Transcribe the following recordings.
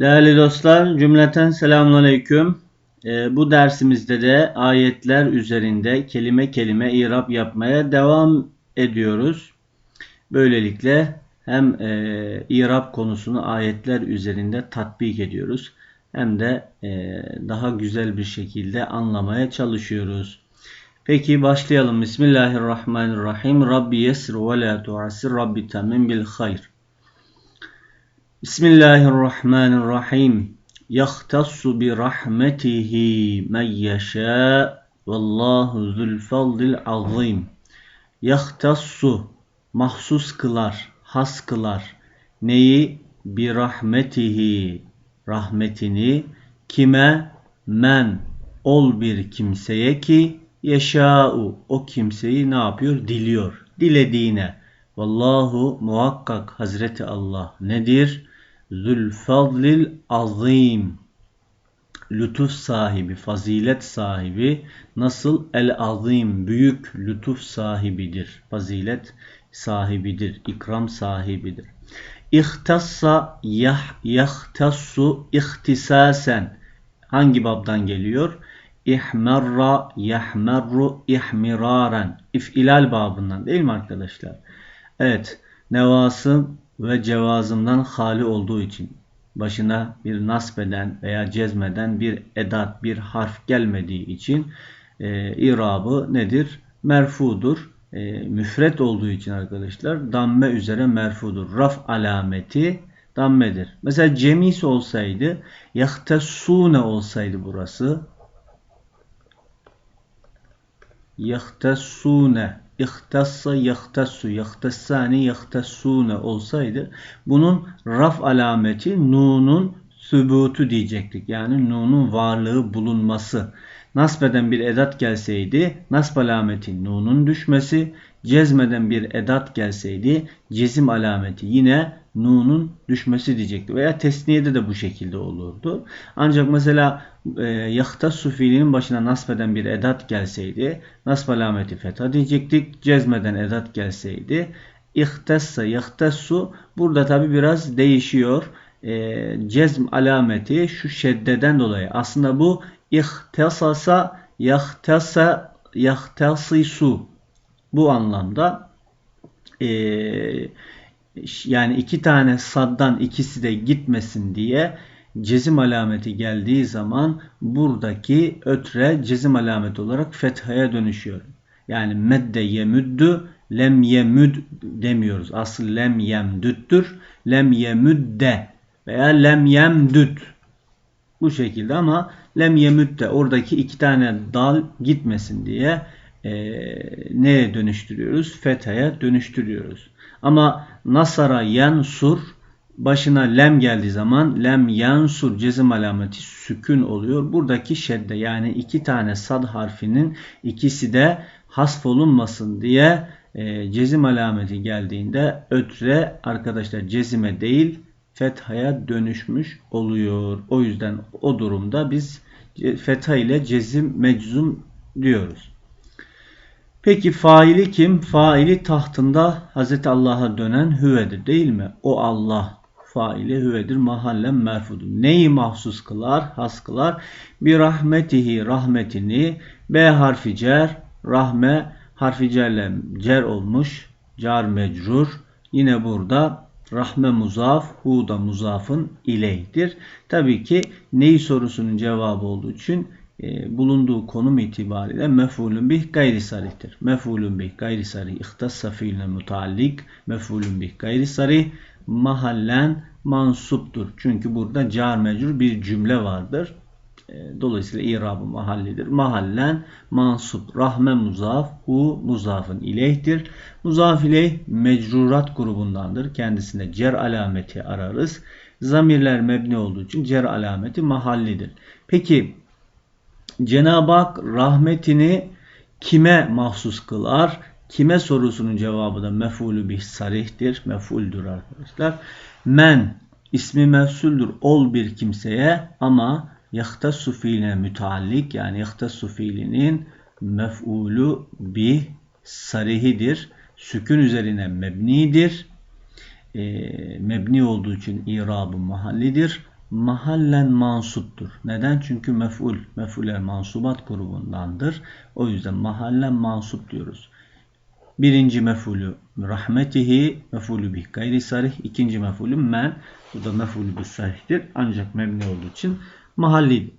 Değerli dostlar, cümleten selamünaleyküm. Ee, bu dersimizde de ayetler üzerinde kelime kelime irab yapmaya devam ediyoruz. Böylelikle hem e, irab konusunu ayetler üzerinde tatbik ediyoruz hem de e, daha güzel bir şekilde anlamaya çalışıyoruz. Peki başlayalım. Bismillahirrahmanirrahim. Rabbi yesir ve la tuasir. Rabbi temin bil hayr. Bismillahirrahmanirrahim. Yahtassu bi rahmetihi men yeşâ. Vallahu zul fadlil azim. Yahtassu mahsus kılar, has kılar. Neyi? Bi rahmetihi rahmetini kime men ol bir kimseye ki yeşâ'u o kimseyi ne yapıyor? Diliyor. Dilediğine. Vallahu muhakkak Hazreti Allah nedir? Zülfadlil azim. Lütuf sahibi, fazilet sahibi nasıl el azim büyük lütuf sahibidir. Fazilet sahibidir, ikram sahibidir. İhtassa yah, yahtassu ihtisasen hangi babdan geliyor? İhmerra yahmerru ihmiraren ifilal babından değil mi arkadaşlar? Evet nevasım ve cevazımdan hali olduğu için başına bir nasbeden veya cezmeden bir edat, bir harf gelmediği için e, irabı nedir? Merfudur. E, müfret olduğu için arkadaşlar damme üzere merfudur. Raf alameti dammedir. Mesela cemis olsaydı yahtessune olsaydı burası yahtessune ihtassa yahtassu yahtassani yahtassune olsaydı bunun raf alameti nunun sübutu diyecektik. Yani nunun varlığı bulunması. Nasbeden bir edat gelseydi nasb alameti nunun düşmesi, cezmeden bir edat gelseydi cezim alameti yine nunun düşmesi diyecekti. Veya tesniyede de bu şekilde olurdu. Ancak mesela e, yahtassu fiilinin başına nasbeden bir edat gelseydi nasb alameti fetha diyecektik. Cezmeden edat gelseydi ihtassa yahtassu burada tabi biraz değişiyor. E, cezm alameti şu şeddeden dolayı. Aslında bu ihtasasa yahtasa yahtasisu bu anlamda eee yani iki tane saddan ikisi de gitmesin diye cezim alameti geldiği zaman buradaki ötre cezim alameti olarak fethaya dönüşüyor. Yani medde yemüddü lem yemüd demiyoruz. Asıl lem yemdüttür. Lem yemüdde veya lem yemdüt. Bu şekilde ama lem yemüdde oradaki iki tane dal gitmesin diye e, neye dönüştürüyoruz? Fethaya dönüştürüyoruz. Ama nasara yansur başına lem geldiği zaman lem yansur cezim alameti sükün oluyor. Buradaki şedde yani iki tane sad harfinin ikisi de hasf olunmasın diye e, cezim alameti geldiğinde ötre arkadaşlar cezime değil fethaya dönüşmüş oluyor. O yüzden o durumda biz fetha ile cezim meczum diyoruz. Peki faili kim? Faili tahtında Hz. Allah'a dönen hüvedir değil mi? O Allah faili hüvedir mahallen merfudur. Neyi mahsus kılar? Has kılar. Bir rahmetihi rahmetini B harfi cer rahme harfi cerle cer olmuş. Car mecrur. Yine burada rahme muzaf, hu da muzafın ileydir. Tabii ki neyi sorusunun cevabı olduğu için e, bulunduğu konum itibariyle mef'ulün bih gayri sarihtir. Mef'ulün bih gayri sarih ihtassa fiiline mutallik mef'ulün bih gayri sarih mahallen mansuptur. Çünkü burada car mecrur bir cümle vardır. E, dolayısıyla irabı mahallidir. Mahallen mansup. Rahme muzaf. Hu muzafın ileyhtir. Muzaf ileyh mecrurat grubundandır. Kendisine cer alameti ararız. Zamirler mebni olduğu için cer alameti mahallidir. Peki Cenab-ı Hak rahmetini kime mahsus kılar? Kime sorusunun cevabı da mef'ulü bih sarihtir. Mef'uldür arkadaşlar. Men ismi mefsuldür ol bir kimseye ama yahtassu fiiline müteallik yani yahtassu fiilinin mef'ulü bih sarihidir. Sükün üzerine mebnidir. E, mebni olduğu için irabı mahallidir. mahallen mansuptur. Neden? Çünkü mef'ul, mef'uler mansubat grubundandır. O yüzden mahallen mansup diyoruz. Birinci mef'ulü rahmetihi, mef'ulü bih gayri sarih. İkinci mef'ulü men, bu da mef'ulü bih sarihtir. Ancak mebni olduğu için mahalli.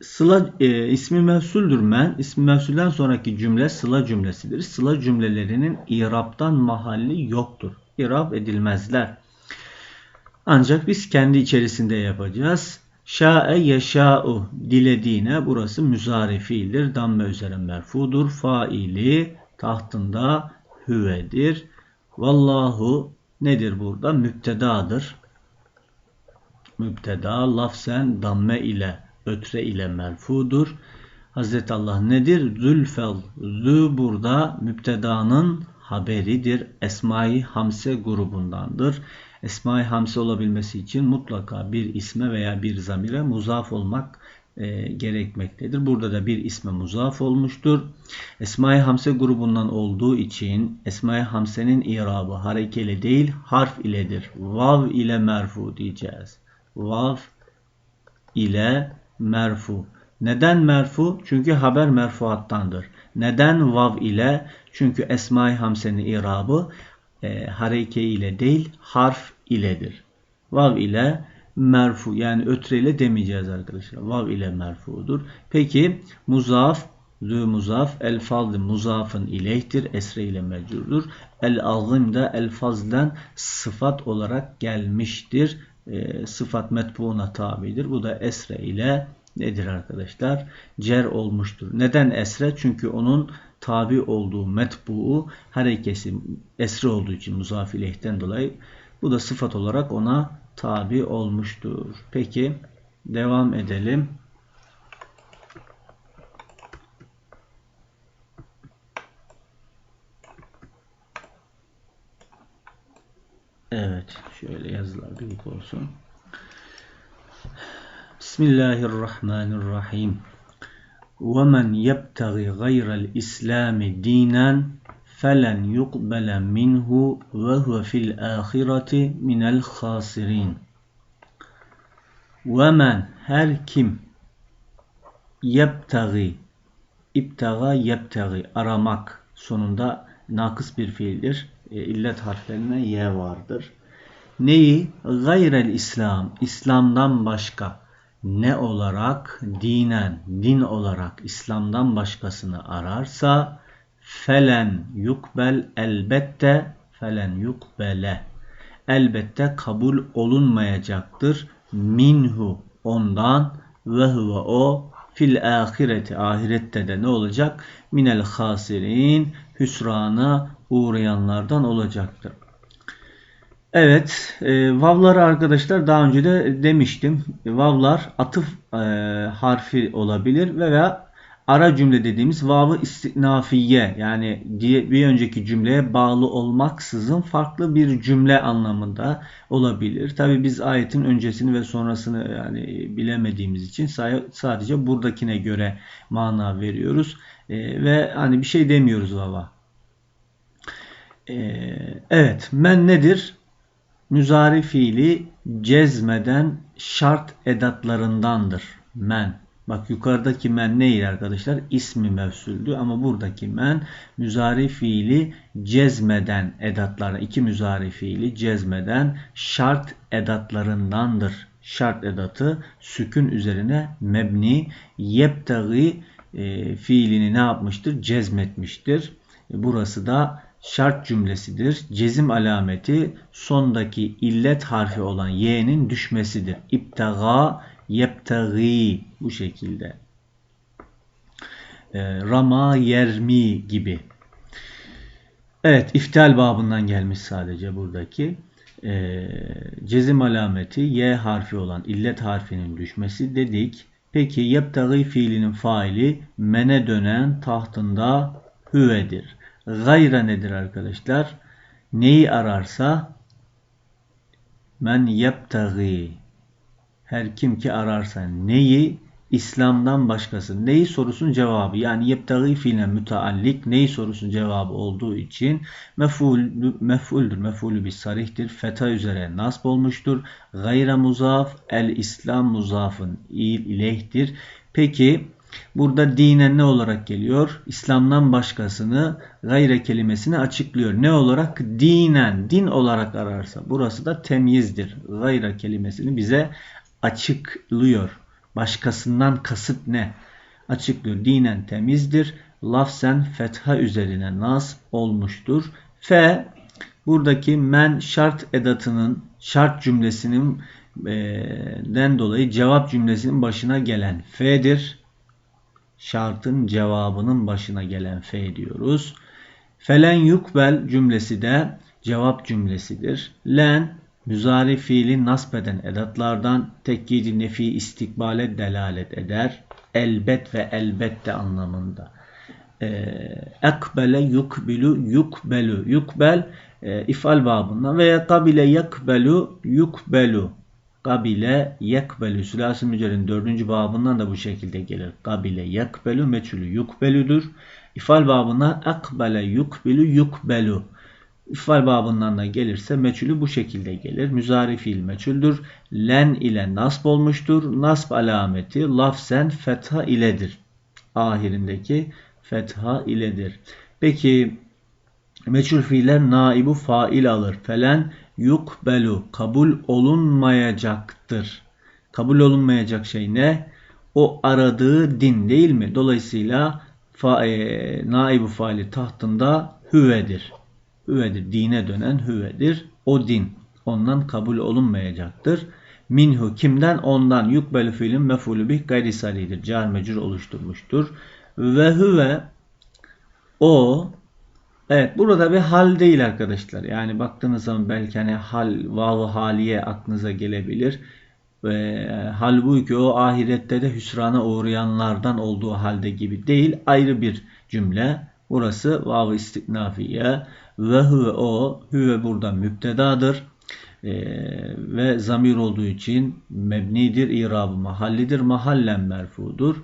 Sıla e, ismi mevsuldür men. İsmi mevsulden sonraki cümle sıla cümlesidir. Sıla cümlelerinin iraptan mahalli yoktur. İrab edilmezler. Ancak biz kendi içerisinde yapacağız. Şa'e yeşa'u dilediğine burası müzari fiildir. Damme üzere merfudur. Faili tahtında hüvedir. Vallahu nedir burada? Müptedadır. Müpteda lafzen damme ile ötre ile merfudur. Hazreti Allah nedir? Zülfel. Zü burada müptedanın haberidir. Esma-i Hamse grubundandır. Esma-i Hamse olabilmesi için mutlaka bir isme veya bir zamire muzaf olmak e, gerekmektedir. Burada da bir isme muzaf olmuştur. Esma-i Hamse grubundan olduğu için Esma-i Hamse'nin irabı harekeli değil harf iledir. Vav ile merfu diyeceğiz. Vav ile merfu. Neden merfu? Çünkü haber merfuattandır. Neden vav ile? Çünkü Esma-i Hamse'nin irabı e, hareke ile değil harf iledir. Vav ile merfu yani ötreyle demeyeceğiz arkadaşlar. Vav ile merfudur. Peki muzaf Zü muzaf el fazl muzafın ileyhtir. Esre ile mecurdur. El azim de el fazlen sıfat olarak gelmiştir. E, sıfat metbuuna tabidir. Bu da esre ile nedir arkadaşlar? Cer olmuştur. Neden esre? Çünkü onun tabi olduğu metbuu harekesi esre olduğu için muzaf ileyhten dolayı bu da sıfat olarak ona tabi olmuştur. Peki devam edelim. Evet, şöyle yazılar büyük olsun. Bismillahirrahmanirrahim. وَمَنْ يَبْتَغِ غَيْرَ الْإِسْلَامِ دِينًا فَلَنْ يُقْبَلَ مِنْهُ وَهُوَ فِي الْآخِرَةِ مِنَ الْخَاسِرِينَ وَمَنْ her kim yebtagi iptaga yebtagi aramak sonunda nakıs bir fiildir. E, illet harflerine y vardır. Neyi? Gayrel İslam. İslam'dan başka ne olarak dinen, din olarak İslam'dan başkasını ararsa felen yukbel elbette felen yukbele elbette kabul olunmayacaktır minhu ondan ve huve o fil ahireti ahirette de ne olacak minel hasirin hüsrana uğrayanlardan olacaktır. Evet, e, vavları arkadaşlar daha önce de demiştim. Vavlar atıf e, harfi olabilir veya ara cümle dediğimiz vavı istinafiye yani diye bir önceki cümleye bağlı olmaksızın farklı bir cümle anlamında olabilir. Tabi biz ayetin öncesini ve sonrasını yani bilemediğimiz için sadece buradakine göre mana veriyoruz e, ve hani bir şey demiyoruz vava. E, evet, men nedir? Müzari fiili cezmeden şart edatlarındandır. Men. Bak yukarıdaki men neydi arkadaşlar? İsmi mevsuldü ama buradaki men müzari fiili cezmeden edatları. iki müzari fiili cezmeden şart edatlarındandır. Şart edatı sükün üzerine mebni yeptagi e, fiilini ne yapmıştır? Cezmetmiştir. Burası da şart cümlesidir. Cezim alameti sondaki illet harfi olan y'nin düşmesidir. İptaga, yeptagi bu şekilde. E, rama, yermi gibi. Evet, iftal babından gelmiş sadece buradaki. E, cezim alameti y harfi olan illet harfinin düşmesi dedik. Peki yeptagi fiilinin faili mene dönen tahtında hüvedir. Gayra nedir arkadaşlar? Neyi ararsa men yebtagi her kim ki ararsa neyi İslam'dan başkası. Neyi sorusun cevabı. Yani yebtagi fiile müteallik neyi sorusun cevabı olduğu için meful, mef'uldür. Mef'ulü bir sarihtir. Feta üzere nasb olmuştur. Gayre muzaf el İslam muzafın ileyhtir. Peki Burada dinen ne olarak geliyor? İslam'dan başkasını gayre kelimesini açıklıyor. Ne olarak? Dinen, din olarak ararsa. Burası da temyizdir. Gayre kelimesini bize açıklıyor. Başkasından kasıt ne? Açıklıyor. Dinen temizdir. Lafzen fetha üzerine nas olmuştur. F buradaki men şart edatının şart cümlesinin e, den dolayı cevap cümlesinin başına gelen F'dir. Şartın cevabının başına gelen F diyoruz. Felen yukbel cümlesi de cevap cümlesidir. Len müzari fiili nasbeden edatlardan tekkidi nefi istikbale delalet eder. Elbet ve elbette anlamında. Ee, ekbele yukbilu yukbelu. Yukbel e, ifal babından veya kabile yakbelu yukbelu. Kabile yekbelü sülasi mücerin dördüncü babından da bu şekilde gelir. Kabile yekbelü meçhulü yukbelüdür. İfal babına akbele yukbelü yukbelu. İfal babından da gelirse meçhulü bu şekilde gelir. Müzari fiil meçhuldür. Len ile nasb olmuştur. Nasb alameti lafzen fetha iledir. Ahirindeki fetha iledir. Peki meçhul fiiller naibu fail alır. Felen yukbelu kabul olunmayacaktır. Kabul olunmayacak şey ne? O aradığı din değil mi? Dolayısıyla fa, e, naibu faili tahtında hüvedir. Hüvedir. Dine dönen hüvedir. O din. Ondan kabul olunmayacaktır. Minhu kimden? Ondan yukbelu fiilin mefulü bih gayri salidir. Car mecur oluşturmuştur. Ve hüve o Evet burada bir hal değil arkadaşlar. Yani baktığınız zaman belki hani hal, vav haliye aklınıza gelebilir. Ve halbuki o ahirette de hüsrana uğrayanlardan olduğu halde gibi değil. Ayrı bir cümle. Burası vav istiknafiye ve huve o huve burada müptedadır. Ee, ve zamir olduğu için mebnidir, irabı mahallidir, mahallen merfudur.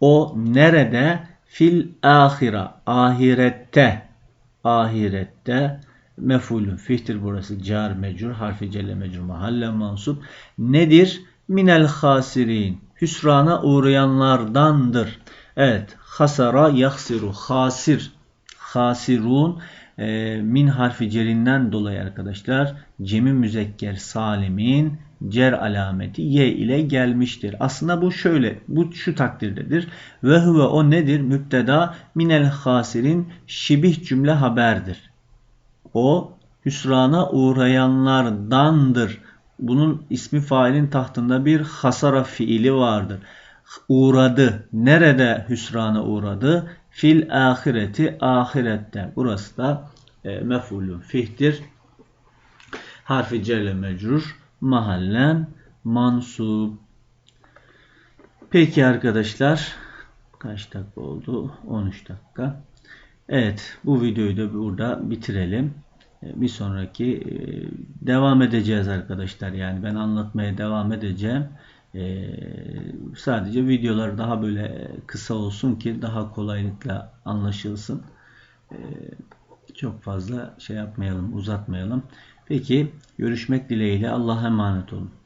O nerede? Fil ahira, ahirette ahirette mefulün fihtir burası. Car mecur harfi celle mecur mahalle mansup nedir? Minel hasirin hüsrana uğrayanlardandır. Evet. Hasara yaksiru hasir hasirun e, min harfi cerinden dolayı arkadaşlar cemi müzekker salimin cer alameti y ile gelmiştir. Aslında bu şöyle, bu şu takdirdedir. Ve huve o nedir? Müpteda minel hasirin şibih cümle haberdir. O hüsrana uğrayanlardandır. Bunun ismi failin tahtında bir hasara fiili vardır. Uğradı. Nerede hüsrana uğradı? Fil ahireti ahirette. Burası da e, mefulun fihtir. Harfi celle mecrur mahallen mansup. Peki arkadaşlar kaç dakika oldu? 13 dakika. Evet bu videoyu da burada bitirelim. Ee, bir sonraki e, devam edeceğiz arkadaşlar. Yani ben anlatmaya devam edeceğim. Ee, sadece videolar daha böyle kısa olsun ki daha kolaylıkla anlaşılsın. Ee, çok fazla şey yapmayalım, uzatmayalım. Peki görüşmek dileğiyle Allah'a emanet olun.